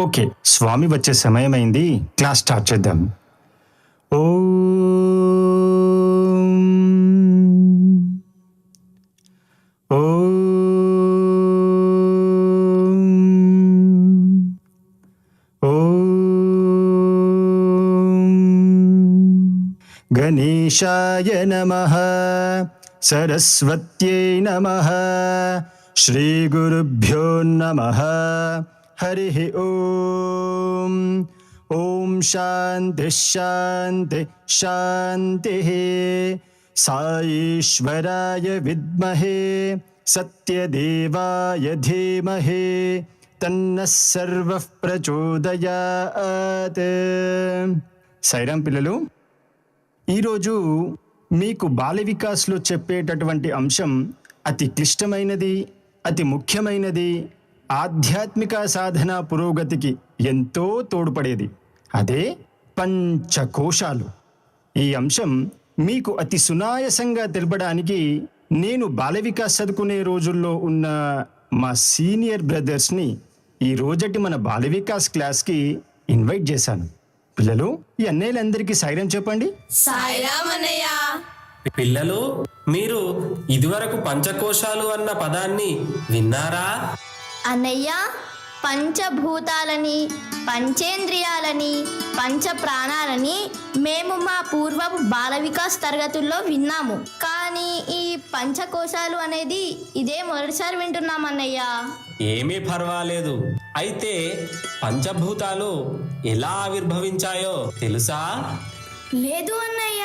Okay స్వామి వచ్చే సమయమైంది. Class start చేద్దాం. ఓ ఓ గణేశాయ నమ సరస్వత్యై నమ శ్రీగురుభ్యో హరి ఓం ఓం శాంతి శాంతి శాంతి साईश्वराय విద్మహే సత్యదేవాయ ధీమహే తన్న సర్వ ప్రచోదయాత్ సైరాం పిల్లలు ఈరోజు మీకు బాల వికాస్లో చెప్పేటటువంటి అంశం అతి క్లిష్టమైనది అతి ముఖ్యమైనది ఆధ్యాత్మిక సాధన పురోగతికి ఎంతో తోడ్పడేది. అదే పంచకోశాలు. ఈ అంశం మీకు అతి సునాయసంగా తెలపడానికి నేను బాల వికాస్ చదువుకునే రోజుల్లో ఉన్న మా సీనియర్ బ్రదర్స్ని ఈ రోజటి మన బాల వికాస్ క్లాస్కి ఇన్వైట్ చేశాను. పిల్లలు ఈ అన్నయ్యలందరికీ సైరం చెప్పండి. పిల్లలు మీరు ఇదివరకు పంచకోశాలు అన్న పదాన్ని విన్నారా? అన్నయ్య పంచభూతాలని పంచేంద్రియాలని పంచ ప్రాణాలని మేము మా పూర్వపు బాల వికాస్ తరగతుల్లో విన్నాము. కానీ ఈ పంచకోశాలు అనేది ఇదే మొదటిసారి వింటున్నాం అన్నయ్య. ఏమీ పర్వాలేదు. అయితే పంచభూతాలు ఎలా ఆవిర్భవించాయో తెలుసా? లేదు అన్నయ్య.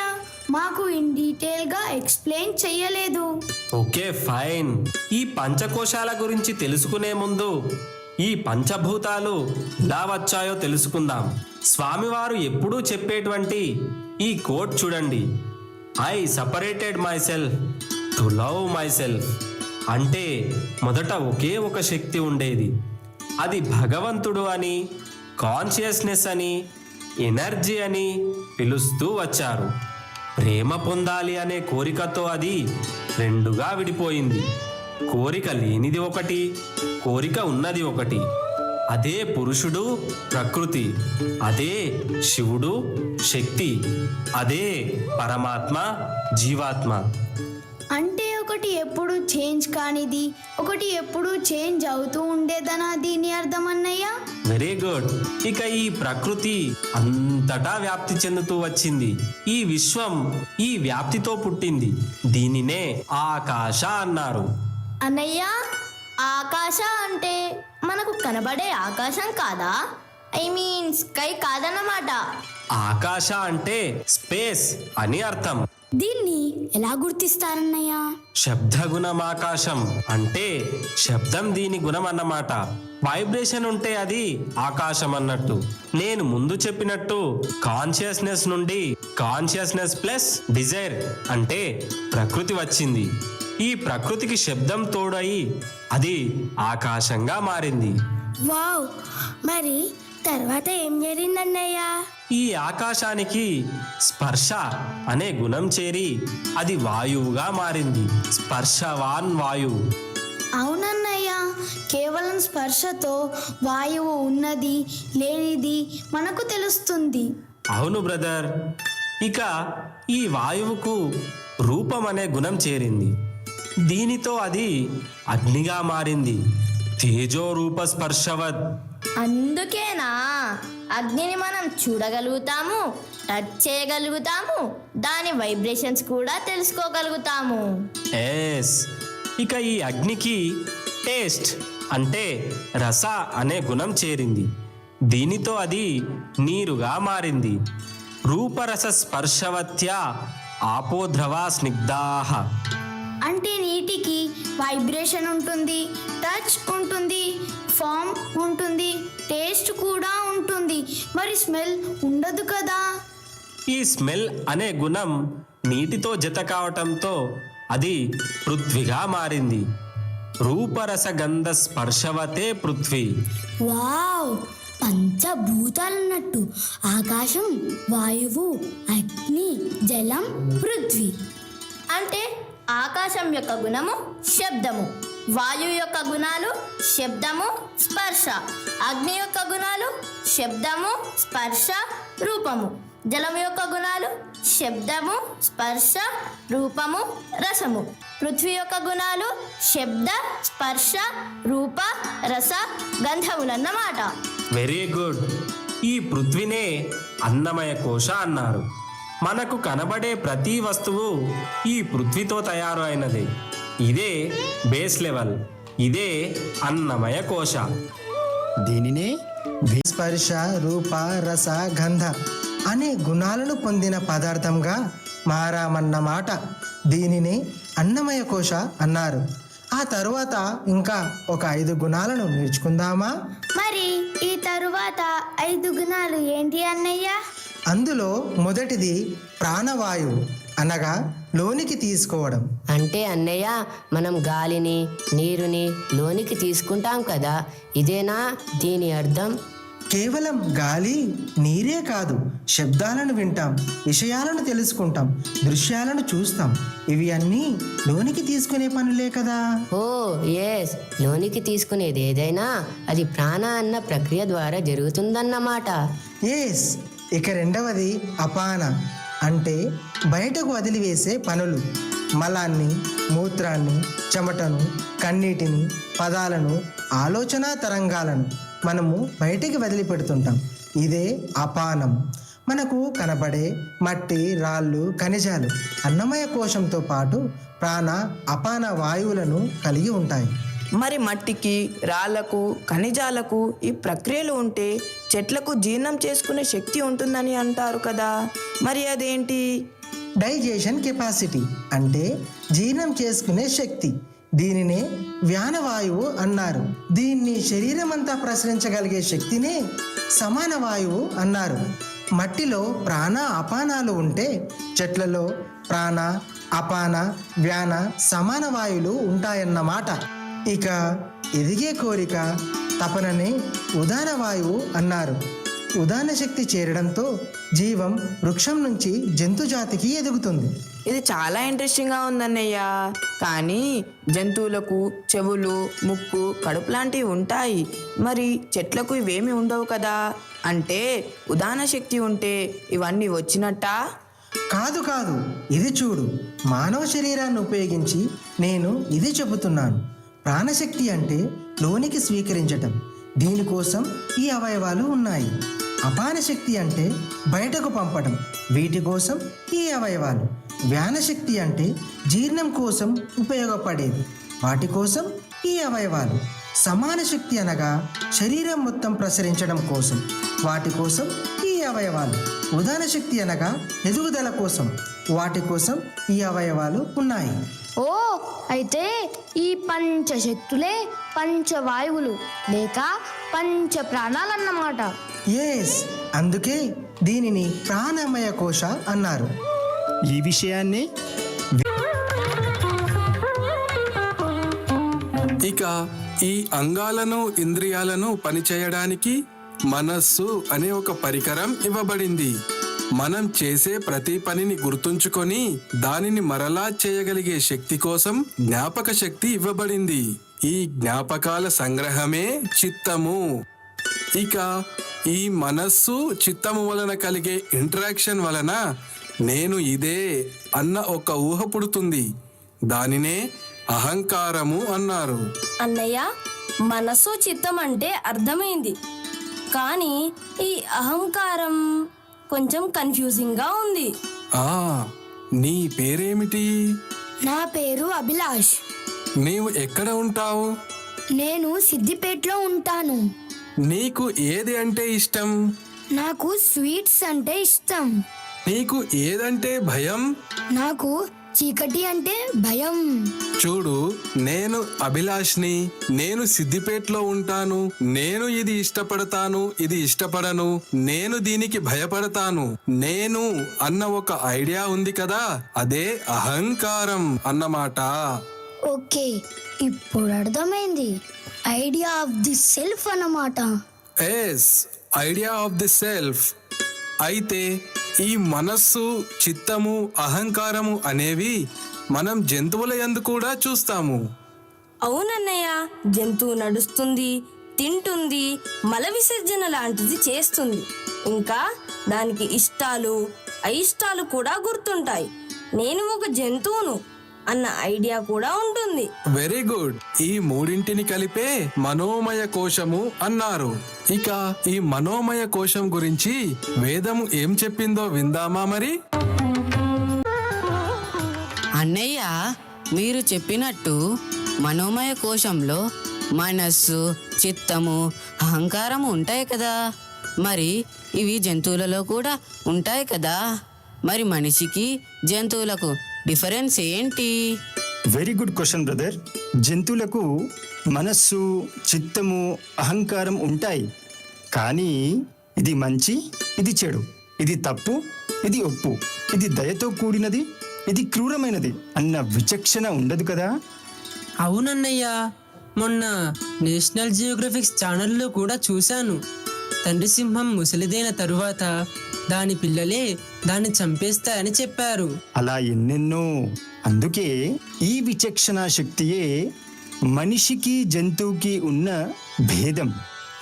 మాకు ఇన్ డీటెయిల్గా ఎక్స్ప్లెయిన్ చెయ్యలేదు. Okay fine. ఈ పంచకోశాల గురించి తెలుసుకునే ముందు ఈ పంచభూతాలు ఎలా వచ్చాయో తెలుసుకుందాం. స్వామివారు ఎప్పుడూ చెప్పేటువంటి ఈ కోట్ చూడండి. I separated myself to love myself అంటే మొదట ఒకే ఒక శక్తి ఉండేది. అది భగవంతుడు అని కాన్షియస్నెస్ అని ఎనర్జీ అని పిలుస్తూ వచ్చారు. ప్రేమ పొందాలి అనే కోరికతో అది రెండుగా విడిపోయింది. కోరిక లేనిది ఒకటి కోరిక ఉన్నది ఒకటి. అదే పురుషుడు ప్రకృతి. అదే శివుడు శక్తి. అదే పరమాత్మ జీవాత్మ. అంటే ఒకటి ఎప్పుడు చేంజ్ కానిది ఒకటి ఎప్పుడు చేంజ్ అవుతూ ఉండేదనా దీని అర్థం అన్నయ్య? Very good. ఇక ఈ ప్రకృతి అంతటా వ్యాప్తి చెందుతూ వచ్చింది. ఈ విశ్వం ఈ వ్యాప్తితో పుట్టింది. దీనినే ఆకాశ అన్నారు. అన్నయ్య ఆకాశ అంటే మనకు కనబడే ఆకాశం కాదా? ఐ మీన్ స్కై కాదన్నమాట. ఆకాశ అంటే స్పేస్ అని అర్థం. దీన్ని ఎలా గుర్తిస్తారన్నయ్య? శబ్ద గుణం ఆకాశం అంటే శబ్దం దీని గుణం అన్నమాట. వైబ్రేషన్ ఉంటే అది ఆకాశం అన్నట్టు. నేను ముందు చెప్పినట్టు కాన్షియస్నెస్ నుండి కాన్షియస్నెస్ ప్లస్ డిజైర్ అంటే ప్రకృతి వచ్చింది. ఈ ప్రకృతికి శబ్దం తోడయి అది ఆకాశంగా మారింది. వావ్! మరి తర్వాత ఏం జరిగిందన్నయ్య? ఈ ఆకాశానికి స్పర్శ అనే గుణం చేరి అది వాయువుగా మారింది. స్పర్శవాన్ వాయువు అవునన్నయ్య కేవలం స్పర్శతో వాయువు ఉన్నది లేనిది మనకు తెలుస్తుంది. అవును బ్రదర్. ఇక ఈ వాయువుకు రూపం అనే గుణం చేరింది. దీనితో అది అగ్నిగా మారింది. తేజో రూప స్పర్శవత్. అందుకేనా? అగ్నిని మనం చూడగలుగుతాము టచ్ చేయగలుగుతాము దాని వైబ్రేషన్స్ కూడా తెలుసుకోగలుగుతాము. ఎస్. ఇక ఈ అగ్నికి టేస్ట్ అంటే రస అనే గుణం చేరింది. దీనితో అది నీరుగా మారింది. రూపరస స్పర్శవత్య ఆపోద్రవా స్నిగ్ధాహ అంటే నీటికి వైబ్రేషన్ ఉంటుంది టచ్ ఉంటుంది ఫామ్ ఉంటుంది టేస్ట్ కూడా ఉంటుంది. మరి స్మెల్ ఉండదు కదా? ఈ స్మెల్ అనే గుణం నీటితో జత కావటంతో అది పృథ్వీగా మారింది. రూపరస గంధ స్పర్శవతే పృథ్వీ. వావ్! పంచభూతాలన్నట్టు. ఆకాశం వాయువు అగ్ని జలం పృథ్వీ. అంటే ఆకాశం యొక్క గుణము శబ్దము. వాయు యొక్క గుణాలు శబ్దము స్పర్శ. అగ్ని యొక్క గుణాలు శబ్దము స్పర్శ రూపము. జలం యొక్క గుణాలు శబ్దము స్పర్శ రూపము రసము. పృథ్వీ యొక్క గుణాలు శబ్ద స్పర్శ రూప రస గంధములన్నమాట వెరీ గుడ్ ఈ పృథ్వీనే అన్నమయ కోశ అన్నారు. మనకు కనబడే ప్రతి వస్తువు ఈ పృథ్వీతో తయారు అయినది ఇదే బేస్ లెవెల్ ఇదే అన్నమయ కోశ. దీనినే స్పర్శ రూప రస గంధ అనే గుణాలను పొందిన పదార్థంగా మారామన్నమాట దీనిని అన్నమయ కోశ అన్నారు. ఆ తరువాత ఇంకా ఒక ఐదు గుణాలను నేర్చుకుందామా? మరి ఈ తరువాత ఐదు గుణాలు ఏంటి అన్నయ్య? అందులో మొదటిది ప్రాణవాయువు అనగా లోనికి తీసుకోవడం. అంటే అన్నయ్య మనం గాలిని నీరుని లోనికి తీసుకుంటాం కదా ఇదేనా దీని అర్థం? కేవలం గాలి నీరే కాదు శబ్దాలను వింటాం విషయాలను తెలుసుకుంటాం దృశ్యాలను చూస్తాం. ఇవి అన్నీ లోనికి తీసుకునే పనులే కదా. ఓ ఎస్ లోనికి తీసుకునేది ఏదైనా అది ప్రాణ అన్న ప్రక్రియ ద్వారా జరుగుతుందన్నమాట. ఎస్ ఇక రెండవది అపాన అంటే బయటకు వదిలివేసే పనులు. మలాన్ని మూత్రాన్ని చెమటను కన్నీటిని పదాలను ఆలోచన తరంగాలను మనము బయటికి వదిలిపెడుతుంటాం. ఇదే అపానం. మనకు కనబడే మట్టి రాళ్ళు ఖనిజాలు అన్నమయ కోశంతో పాటు ప్రాణ అపాన వాయువులను కలిగి ఉంటాయి. మరి మట్టికి రాళ్ళకు ఖనిజాలకు ఈ ప్రక్రియలు ఉంటే చెట్లకు జీర్ణం చేసుకునే శక్తి ఉంటుందని అంటారు కదా. మరి అదేంటి? డైజెషన్ కెపాసిటీ అంటే జీర్ణం చేసుకునే శక్తి. దీనినే వ్యానవాయువు అన్నారు. దీన్ని శరీరం అంతా ప్రసరించగలిగే శక్తినే సమాన వాయువు అన్నారు. మట్టిలో ప్రాణ అపానాలు ఉంటే చెట్లలో ప్రాణ అపాన వ్యాన సమాన వాయువులు ఉంటాయన్నమాట. ఇక ఎదిగే కోరిక తపననే ఉదాన వాయువు అన్నారు. ఉదాన శక్తి చేరడంతో జీవం వృక్షం నుంచి జంతు జాతికి ఎదుగుతుంది. ఇది చాలా ఇంట్రెస్టింగ్గా ఉందన్నయ్య. కానీ జంతువులకు చెవులు ముక్కు కడుపు లాంటివి ఉంటాయి. మరి చెట్లకు ఇవేమి ఉండవు కదా? అంటే ఉదాన శక్తి ఉంటే ఇవన్నీ వచ్చినట్టా? కాదు కాదు ఇది చూడు. మానవ శరీరాన్ని ఉపయోగించి నేను ఇది చెబుతున్నాను. ప్రాణశక్తి అంటే లోనికి స్వీకరించటం. దీనికోసం ఈ అవయవాలు ఉన్నాయి. అపాన శక్తి అంటే బయటకు పంపడం వీటి కోసం ఈ అవయవాలు. వ్యానశక్తి అంటే జీర్ణం కోసం ఉపయోగపడేది వాటి కోసం ఈ అవయవాలు. సమాన శక్తి అనగా శరీరం మొత్తం ప్రసరించడం కోసం. వాటి కోసం ఈ అవయవాలు. ఉదాన శక్తి అనగా ఎదుగుదల కోసం. వాటి కోసం ఈ అవయవాలు ఉన్నాయి. ఓ అయితే ఈ పంచశక్తులే పంచవాయువులు లేక పంచ ప్రాణాలన్నమాట ఎస్ అందుకే దీనిని ప్రాణమయ కోశ అన్నారు. ఈ విషయాన్ని ఇక ఈ అంగాలను ఇంద్రియాలను పనిచేయడానికి మనస్సు అనే ఒక పరికరం ఇవ్వబడింది. మనం చేసే ప్రతి పనిని గుర్తుంచుకొని దానిని మరలా చేయగలిగే శక్తి కోసం జ్ఞాపక శక్తి ఇవ్వబడింది. ఈ జ్ఞాపకాల సంగ్రహమే చిత్తము. ఇక ఈ మనస్సు చిత్తము వలన కలిగే ఇంటరాక్షన్ వలన నేను ఇదే అన్న ఒక ఊహ పుడుతుంది. దానినే అహంకారము అన్నారు. అన్నయ్య మనసు చిత్తం అంటే అర్థమైంది. కానీ ఈ అహంకారం కొంచెం కన్ఫ్యూజింగ్గా ఉంది. ఆ నీ పేరేమిటి? నా పేరు అభిలాష్. నీవు ఎక్కడ ఉంటావు? నేను సిద్దిపేటలో ఉంటాను. నీకు ఏది అంటే ఇష్టం? నాకు స్వీట్స్ అంటే ఇష్టం. నీకు ఏదంటే భయం? నాకు చీకటి అంటే భయం. చూడు నేను అభిలాష్ని నేను సిద్దిపేటలో ఉంటాను నేను ఇది ఇష్టపడతాను ఇది ఇష్టపడను నేను దీనికి భయపడతాను నేను అన్న ఒక ఐడియా ఉంది కదా అదే అహంకారం అన్నమాట. ఓకే ఇప్పుడు అర్థమైంది. ఐడియా ఆఫ్ ది సెల్ఫ్ అన్నమాట. Yes idea of the self. అయితే ఈ మనస్సు చిత్తము అహంకారము అనేవి మనం జంతువుల యందు కూడా చూస్తాము. అవునన్నయ్య జంతువు నడుస్తుంది తింటుంది మల విసర్జన లాంటిది చేస్తుంది. ఇంకా దానికి ఇష్టాలు అయిష్టాలు కూడా గుర్తుంటాయి. నేను ఒక జంతువును అన్న ఐడియా కూడా ఉంటుంది. Very good. ఈ మూడింటిని కలిపే మనోమయ కోశము అన్నారు. ఇక ఈ మనోమయ కోశం గురించి వేదము ఏం చెప్పిందో విందామా మరి? అన్నయ్య మీరు చెప్పినట్టు మనోమయ కోశంలో మనస్సు చిత్తము అహంకారము ఉంటాయి కదా. మరి ఇవి జంతువులలో కూడా ఉంటాయి కదా. మరి మనిషికి జంతువులకు డిఫరెన్స్ ఏంటి? వెరీ గుడ్ క్వశ్చన్ బ్రదర్ జంతువులకు మనస్సు చిత్తము అహంకారం ఉంటాయి. కానీ ఇది మంచి ఇది చెడు. ఇది తప్పు ఇది ఒప్పు. ఇది దయతో కూడినది ఇది క్రూరమైనది అన్న విచక్షణ ఉండదు కదా? అవునన్నయ్య. మొన్న నేషనల్ జియోగ్రఫిక్స్ ఛానల్లో కూడా చూశాను. తండ్రి సింహం ముసలిదైన తరువాత దాని పిల్లలే దాన్ని చంపేస్తాయని చెప్పారు. అలా ఎన్నెన్నో. అందుకే ఈ విచక్షణ శక్తియే మనిషికి జంతువుకి ఉన్న భేదం.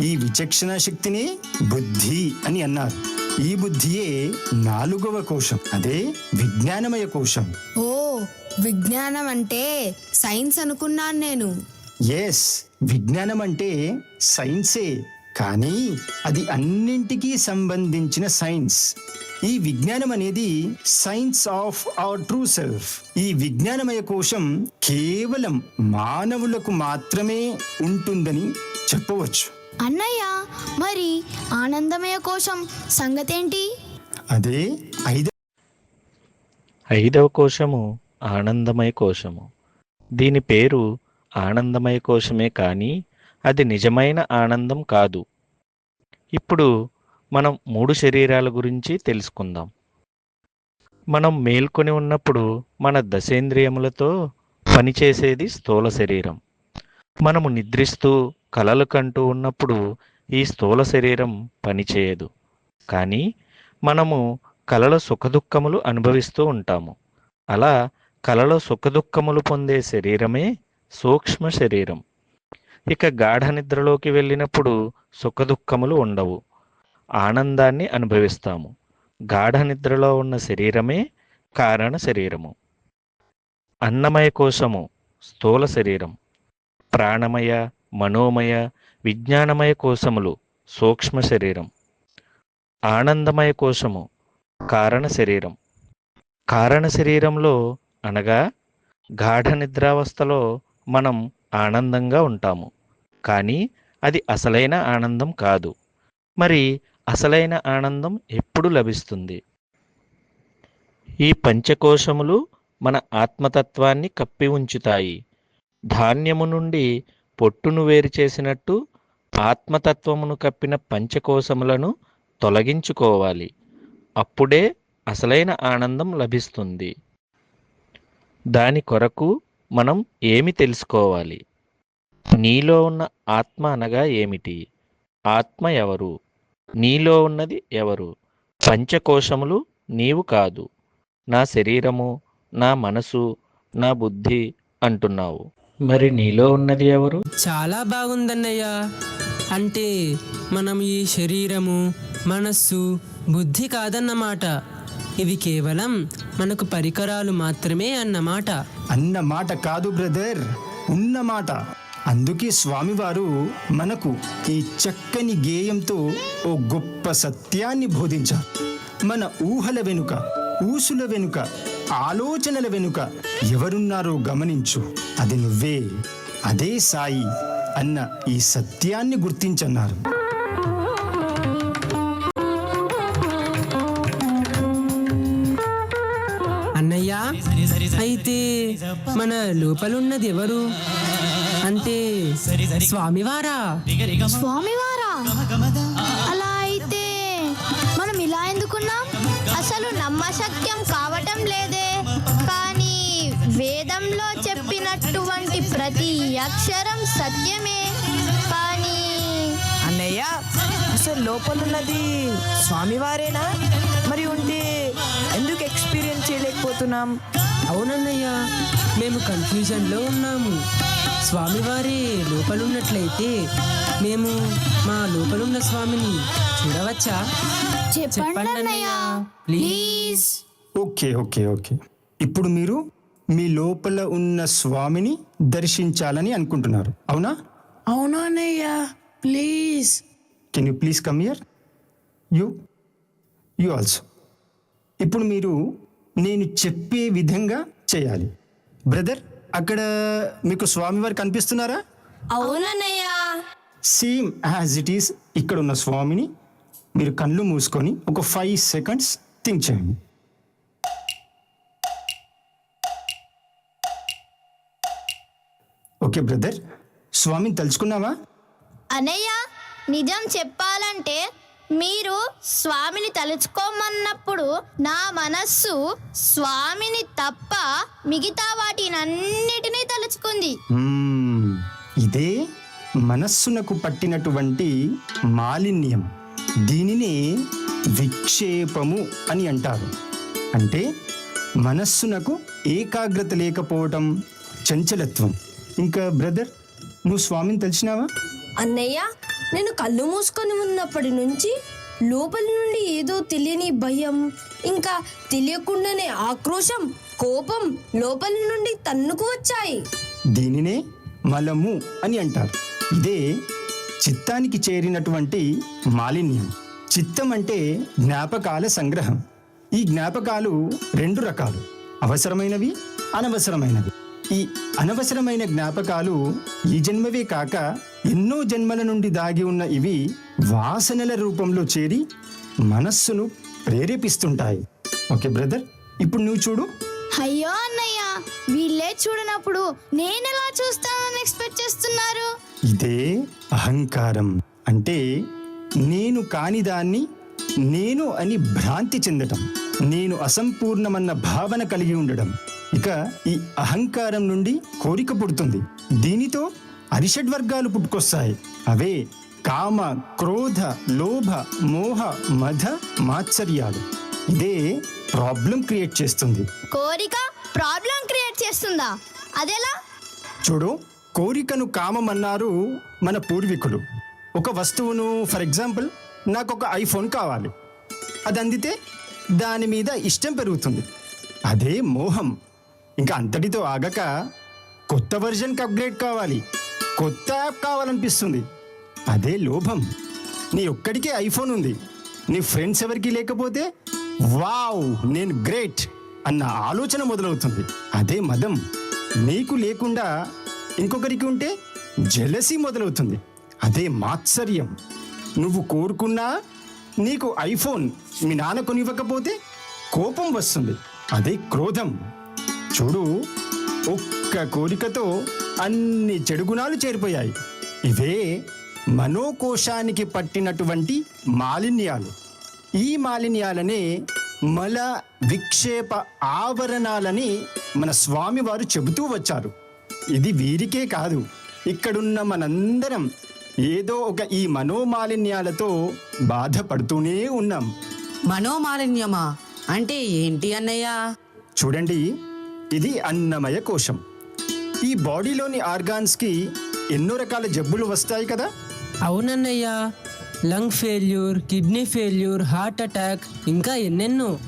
ఈ విచక్షణ శక్తినే బుద్ధి అని అన్నారు. ఈ బుద్ధియే నాలుగవ కోశం అదే విజ్ఞానమయ కోశం. ఓ విజ్ఞానం అంటే సైన్స్ అనుకున్నాను నేను. ఎస్ విజ్ఞానం అంటే సైన్సే. కానీ అది అన్నింటికీ సంబంధించిన సైన్స్. ఈ విజ్ఞానం అనేది science of our true self. ఈ విజ్ఞానమయ కోశం కేవలం మానవులకు మాత్రమే ఉంటుందని చెప్పవచ్చు. అన్నయ్య మరి ఆనందమయ కోసం సంగతేంటి? అదే ఐద ఐదవ కోశము ఆనందమయ కోశము. దీని పేరు ఆనందమయ కోశమే కానీ అది నిజమైన ఆనందం కాదు. ఇప్పుడు మనం మూడు శరీరాల గురించి తెలుసుకుందాం. మనం మేల్కొని ఉన్నప్పుడు మన దశేంద్రియములతో పనిచేసేది స్థూల శరీరం. మనము నిద్రిస్తూ కలలు కంటూ ఉన్నప్పుడు ఈ స్థూల శరీరం పనిచేయదు. కానీ మనము కలలో సుఖదుఖములు అనుభవిస్తూ ఉంటాము. అలా కలలో సుఖదుఖములు పొందే శరీరమే సూక్ష్మ శరీరం. ఇక గాఢ నిద్రలోకి వెళ్ళినప్పుడు సుఖదుఖములు ఉండవు. ఆనందాన్ని అనుభవిస్తాము. గాఢ నిద్రలో ఉన్న శరీరమే కారణ శరీరము. అన్నమయ కోశము స్థూల శరీరం. ప్రాణమయ మనోమయ విజ్ఞానమయ కోశములు సూక్ష్మ శరీరం. ఆనందమయ కోశము కారణ శరీరం. కారణ శరీరంలో అనగా గాఢ నిద్రావస్థలో మనం ఆనందంగా ఉంటాము. కానీ అది అసలైన ఆనందం కాదు. మరి అసలైన ఆనందం ఎప్పుడు లభిస్తుంది? ఈ పంచకోశములు మన ఆత్మతత్వాన్ని కప్పి ఉంచుతాయి. ధాన్యము నుండి పొట్టును వేరు చేసినట్టు ఆత్మతత్వమును కప్పిన పంచకోశములను తొలగించుకోవాలి. అప్పుడే అసలైన ఆనందం లభిస్తుంది. దాని కొరకు మనం ఏమి తెలుసుకోవాలి? నీలో ఉన్న ఆత్మ అనగా ఏమిటి? ఆత్మ ఎవరు? నీలో ఉన్నది ఎవరు? పంచకోశములు నీవు కాదు. నా శరీరము నా మనసు నా బుద్ధి అంటున్నావు. మరి నీలో ఉన్నది ఎవరు? చాలా బాగుందన్నయ్య. అంటే మనం ఈ శరీరము మనస్సు బుద్ధి కాదన్నమాట. ఇవి కేవలం మనకు పరికరాలు మాత్రమే అన్నమాట. అన్న మాట కాదు బ్రదర్ ఉన్న మాట అందుకే స్వామివారు మనకు ఈ చక్కని గేయంతో ఓ గొప్ప సత్యాన్ని బోధించారు. మన ఊహల వెనుక ఊసుల వెనుక ఆలోచనల వెనుక ఎవరున్నారో గమనించు. అది నువ్వే అదే సాయి అన్న ఈ సత్యాన్ని గుర్తించన్నారు. అన్నయ్య అయితే మన లోపలున్నది ఎవరు? అంటే స్వామివారా? స్వామివారా? అలా అయితే మనం ఇలా ఎందుకున్నాం? అసలు నమ్మశక్యం కావటం లేదే. కానీ వేదంలో చెప్పినటువంటి ప్రతి అక్షరం సత్యమే. కానీ అన్నయ్య అసలు లోపలున్నది స్వామివారేనా? మరి ఉంటే ఎందుకు ఎక్స్పీరియన్స్ చేయలేకపోతున్నాం? అవునన్నయ్య మేము కన్ఫ్యూజన్లో ఉన్నాము. స్వామివారి లోపలున్నట్లయితే మేము మా లోపలున్న స్వామిని చూడవచ్చా? చెప్పండి అన్నయ్య. ప్లీజ్. Okay okay okay. ఇప్పుడు మీరు మీ లోపల ఉన్న స్వామిని దర్శించాలని అనుకుంటున్నారు. అవునా? అవును అన్నయ్య? Please. Can you please come here you you also ఇప్పుడు మీరు నేను చెప్పే విధంగా చేయాలి. బ్రదర్ అక్కడ మీకు స్వామివారు కనిపిస్తున్నారా? అవునన్నయ్య. సేమ్ యాజ్ ఇట్ ఈస్ ఇక్కడ ఉన్న స్వామిని మీరు కళ్ళు మూసుకొని ఒక ఫైవ్ సెకండ్స్ థింక్ చేయండి. ఓకే బ్రదర్ స్వామిని తలుచుకున్నావా? అనయ్య నిజం చెప్పాలంటే మీరు స్వామిని తలుచుకోమన్నప్పుడు నా మనస్సు స్వామిని తప్ప మిగతా వాటినన్నిటినీ తలుచుకుంది. మ్మ్. ఇదే మనస్సునకు పట్టినటువంటి మాలిన్యం. దీనిని విక్షేపము అని అంటారు. అంటే మనస్సునకు ఏకాగ్రత లేకపోవటం చంచలత్వం. ఇంకా బ్రదర్ నువ్వు స్వామిని తెలిసినావా అన్నయ్య నేను కళ్ళు మూసుకొని ఉన్నప్పటి నుంచి లోపలి నుండి ఏదో తెలియని భయం ఇంకా తెలియకుండానే ఆక్రోశం కోపం లోపలి నుండి తన్నుకు వచ్చాయి. దీనినే మలము అని అంటారు. ఇదే చిత్తానికి చేరినటువంటి మాలిన్యం. చిత్తం అంటే జ్ఞాపకాల సంగ్రహం. ఈ జ్ఞాపకాలు రెండు రకాలు. అవసరమైనవి అనవసరమైనవి. ఈ అనవసరమైన జ్ఞాపకాలు ఈ జన్మవే కాక ఎన్నో జన్మల నుండి దాగి ఉన్న ఇవి వాసనల రూపంలో చేరి మనస్సును ప్రేరేపిస్తుంటాయి. Okay brother? ఇప్పుడు నువ్వు చూడు. అయ్యో అన్నయ్య వీళ్ళే చూడనప్పుడు నేనెలా చూస్తానని ఎక్స్పెక్ట్ చేస్తున్నారు? ఇదే అహంకారం. అంటే నేను కాని దాన్ని నేను అని భ్రాంతి చెందటం నేను అసంపూర్ణమన్న భావన కలిగి ఉండడం ఇక ఈ అహంకారం నుండి కోరిక పుడుతుంది. దీనితో అరిషడ్ వర్గాలు పుట్టుకొస్తాయి. అవే కామ క్రోధ లోభ మోహ మధ మాత్సర్యాలు. ఇదే ప్రాబ్లం క్రియేట్ చేస్తుంది. కోరిక ప్రాబ్లం క్రియేట్ చేస్తుందా? అదెలా? చూడు కోరికను కామమన్నారు మన పూర్వీకులు. ఒక వస్తువును ఫర్ ఎగ్జాంపుల్ నాకు ఒక ఐఫోన్ కావాలి. అది అందితే దాని మీద ఇష్టం పెరుగుతుంది. అదే మోహం. ఇంకా అంతటితో ఆగక కొత్త వర్జన్కి అప్గ్రేడ్ కావాలి. కొత్త యాప్ కావాలనిపిస్తుంది. అదే లోభం. నీ ఒక్కడికే ఐఫోన్ ఉంది. నీ ఫ్రెండ్స్ ఎవరికి లేకపోతే వావ్ నేను గ్రేట్ అన్న ఆలోచన మొదలవుతుంది. అదే మదం. నీకు లేకుండా ఇంకొకరికి ఉంటే జెలసీ మొదలవుతుంది. అదే మాత్సర్యం. నువ్వు కోరుకున్నా నీకు ఐఫోన్ మీ నాన్న కొనివ్వకపోతే కోపం వస్తుంది. అదే క్రోధం. చూడు ఒక్క కోరికతో అన్ని చెడు గుణాలు చేరిపోయాయి. ఇవే మనోకోశానికి పట్టినటువంటి మాలిన్యాలు. ఈ మాలిన్యాలనే మల విక్షేప ఆవరణాలని మన స్వామివారు చెబుతూ వచ్చారు. ఇది వీరికే కాదు ఇక్కడున్న మనందరం ఏదో ఒక ఈ మనోమాలిన్యాలతో బాధపడుతూనే ఉన్నాం. మనోమాలిన్యమా? అంటే ఏంటి అన్నయ్య? చూడండి ఇది అన్నమయ కోశం. ఈ బాడీలోని ఆర్గాన్స్కి ఎన్నో రకాల జబ్బులు వస్తాయి కదా? అవునన్నయ్య. Lung failure kidney failure heart attack ఇంకా ఎన్నెన్నో.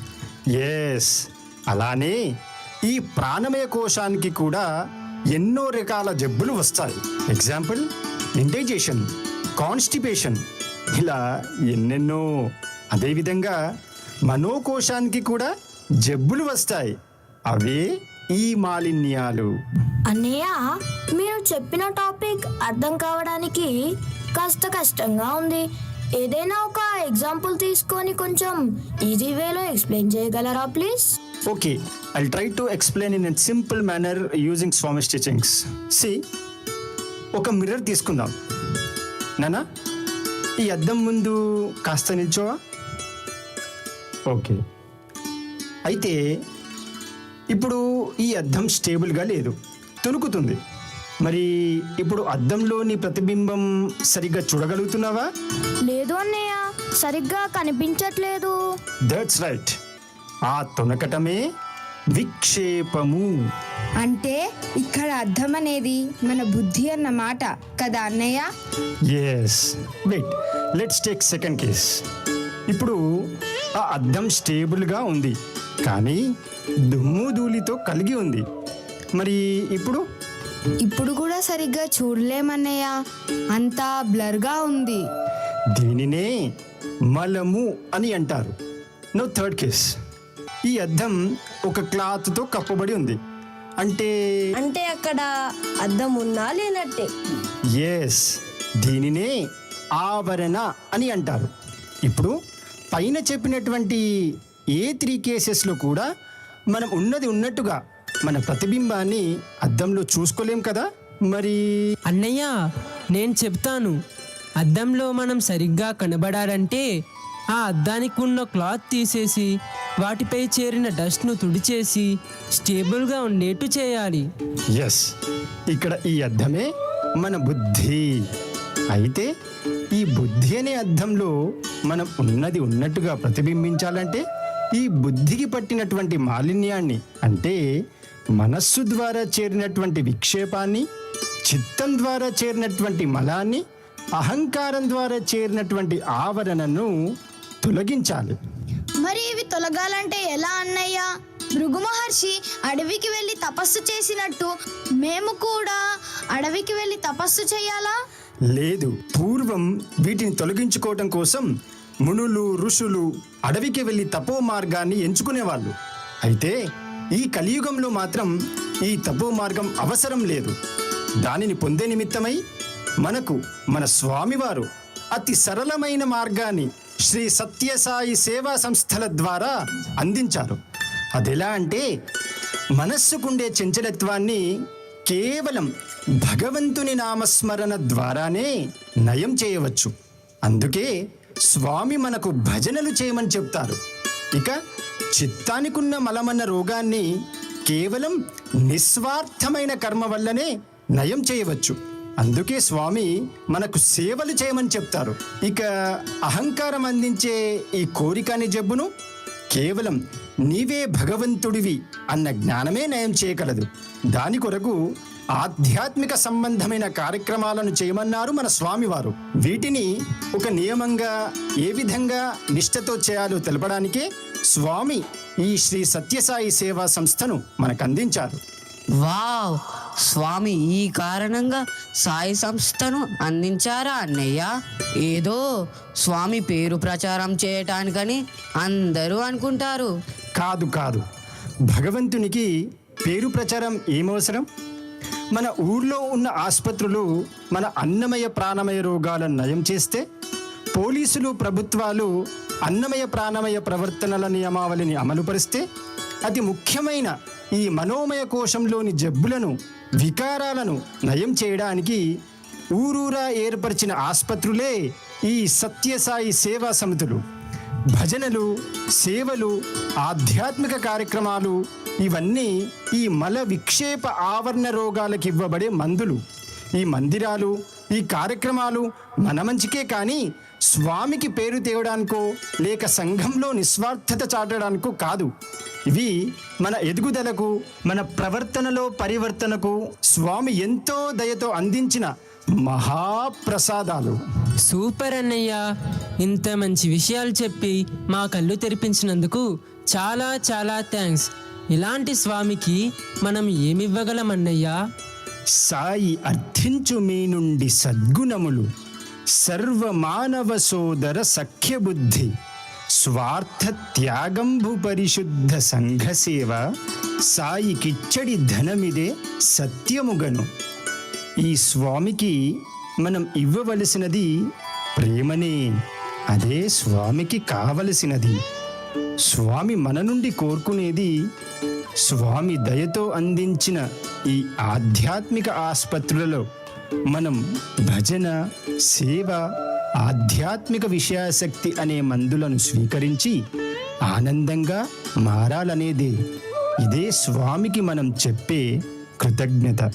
ఎస్ అలానే ఈ ప్రాణమయ కోశానికి కూడా ఎన్నో రకాల జబ్బులు వస్తాయి. ఎగ్జాంపుల్ ఇండైజేషన్ కాన్స్టిపేషన్ ఇలా ఎన్నెన్నో. అదేవిధంగా మనోకోశానికి కూడా జబ్బులు వస్తాయి. అవే ఈ మాలిన్యాలు. అన్నయ్య మీరు చెప్పిన టాపిక్ అర్థం కావడానికి కాస్త కష్టంగా ఉంది. ఏదైనా ఒక ఎగ్జాంపుల్ తీసుకొని కొంచెం ఈజీ వేలో ఎక్స్ప్లెయిన్ చేయగలరా please? Okay I try to explain in a simple manner using Swami teachings see ఒక మిర్రర్ తీసుకుందాం. నానా ఈ అద్దం ముందు కాస్త నిల్చోవా? ఓకే. అయితే ఇప్పుడు ఈ అద్దం స్టేబుల్గా లేదు. తొలుకుతుంది. మరి ఇప్పుడు అద్దంలోని ప్రతిబింబం సరిగ్గా చూడగలుగుతున్నావా? లేదు అన్నయ్య. సరిగ్గా కనిపించట్లేదు. దట్స్ రైట్ ఆ తొనకటమే విక్షేపము. అంటే ఇక్కడ అర్థం అనేది మన బుద్ధి అన్న మాట కదా అన్నయ్య? Yes wait let's take second case ఇప్పుడు ఆ అద్దం స్టేబుల్గా ఉంది. కానీ దుమ్ము ధూళితో కలిగి ఉంది. మరి ఇప్పుడు? ఇప్పుడు కూడా సరిగ్గా చూడలేమన్నయ్య. అంతా బ్లర్గా ఉంది. దీనినే మలము అని అంటారు. No third case. ఈ అద్దం ఒక క్లాత్తో కప్పబడి ఉంది. అంటే అంటే అక్కడ అద్దం ఉన్నా లేనట్టే? ఎస్ దీనినే ఆవరణ అని అంటారు. ఇప్పుడు పైన చెప్పినటువంటి ఏ త్రీ కేసెస్లో కూడా మనం ఉన్నది ఉన్నట్టుగా మన ప్రతిబింబాన్ని అద్దంలో చూసుకోలేం కదా? మరి అన్నయ్య నేను చెప్తాను. అద్దంలో మనం సరిగ్గా కనబడాలంటే ఆ అద్దానికి ఉన్న క్లాత్ తీసేసి వాటిపై చేరిన డస్ట్ను తుడిచేసి స్టేబుల్గా ఉండేట్టు చేయాలి. ఎస్. ఇక్కడ ఈ అద్దమే మన బుద్ధి. అయితే ఈ బుద్ధి అనే అర్థంలో మనం ఉన్నది ఉన్నట్టుగా ప్రతిబింబించాలంటే ఈ బుద్ధికి పట్టినటువంటి మాలిన్యాన్ని అంటే మనస్సు ద్వారా చేరినటువంటి విక్షేపాన్ని చిత్తం ద్వారా చేరినటువంటి మలాన్ని అహంకారం ద్వారా చేరినటువంటి ఆవరణను తొలగించాలి. మరి ఇవి తొలగాలంటే ఎలా అన్నయ్య? భృగు మహర్షి అడవికి వెళ్ళి తపస్సు చేసినట్టు మేము కూడా అడవికి వెళ్ళి తపస్సు చేయాలా? లేదు పూర్వం వీటిని తొలగించుకోవటం కోసం మునులు ఋషులు అడవికి వెళ్ళి తపో మార్గాన్ని ఎంచుకునేవాళ్ళు. అయితే ఈ కలియుగంలో మాత్రం ఈ తపో మార్గం అవసరం లేదు. దానిని పొందే నిమిత్తమై మనకు మన స్వామివారు అతి సరళమైన మార్గాన్ని శ్రీ సత్యసాయి సేవా సంస్థల ద్వారా అందించారు. అదెలా అంటే మనస్సుకుండే చంచలత్వాన్ని కేవలం భగవంతుని నామస్మరణ ద్వారానే నయం చేయవచ్చు. అందుకే స్వామి మనకు భజనలు చేయమని చెప్తారు. ఇక చిత్తానికున్న మలమన్న రోగాన్ని కేవలం నిస్వార్థమైన కర్మ వల్లనే నయం చేయవచ్చు. అందుకే స్వామి మనకు సేవలు చేయమని చెప్తారు. ఇక అహంకారం అందించే ఈ కోరికని జబ్బును కేవలం నీవే భగవంతుడివి అన్న జ్ఞానమే నయం చేయగలదు. దాని కొరకు ఆధ్యాత్మిక సంబంధమైన కార్యక్రమాలను చేయమన్నారు మన స్వామివారు. వీటిని ఒక నియమంగా ఏ విధంగా నిష్ఠతో చేయాలో తెలపడానికే స్వామి ఈ శ్రీ సత్యసాయి సేవా సంస్థను మనకు అందించారు. వావ్! స్వామి ఈ కారణంగా సాయి సంస్థను అందించారా అన్నయ్య? ఏదో స్వామి పేరు ప్రచారం చేయటానికని అందరూ అనుకుంటారు. కాదు కాదు. భగవంతునికి పేరు ప్రచారం ఏమవసరం? మన ఊర్లో ఉన్న ఆసుపత్రులు మన అన్నమయ ప్రాణమయ రోగాలను నయం చేస్తే పోలీసులు ప్రభుత్వాలు అన్నమయ ప్రాణమయ ప్రవర్తనల నియమావళిని అమలుపరిస్తే అతి ముఖ్యమైన ఈ మనోమయ కోశంలోని జబ్బులను వికారాలను నయం చేయడానికి ఊరూరా ఏర్పరిచిన ఆసుపత్రులే ఈ సత్యసాయి సేవా సమితులు. భజనలు సేవలు ఆధ్యాత్మిక కార్యక్రమాలు ఇవన్నీ ఈ మల విక్షేప ఆవరణ రోగాలకు ఇవ్వబడే మందులు. ఈ మందిరాలు ఈ కార్యక్రమాలు మన మంచికే కానీ స్వామికి పేరు తేవడానికో లేక సంఘంలో నిస్వార్థత చాటడానికో కాదు. ఇవి మన ఎదుగుదలకు మన ప్రవర్తనలో పరివర్తనకు స్వామి ఎంతో దయతో అందించిన మహాప్రసాదాలు. సూపర్ అన్నయ్య. ఇంత మంచి విషయాలు చెప్పి మా కళ్ళు తెరిపించినందుకు చాలా చాలా థ్యాంక్స్. ఇలాంటి స్వామికి మనం ఏమివ్వగలం అన్నయ్యా? సాయి అర్థించు మీ నుండి సద్గుణములు. సర్వ మానవ సోదర సఖ్యబుద్ధి స్వార్థ త్యాగంభు పరిశుద్ధ సంఘ సేవ సాయి కిచ్చడి ధనమిదే సత్యముగను. ఈ స్వామికి మనం ఇవ్వవలసినది ప్రేమనే అదే స్వామికి కావలసినది. స్వామి మన నుండి కోరుకునేది స్వామి దయతో అందించిన ఈ ఆధ్యాత్మిక ఆసుపత్రులలో మనం భజన సేవ ఆధ్యాత్మిక విషయాసక్తి అనే మందులను స్వీకరించి ఆనందంగా మారాలనేదే ఇదే స్వామికి మనం చెప్పే కృతజ్ఞత.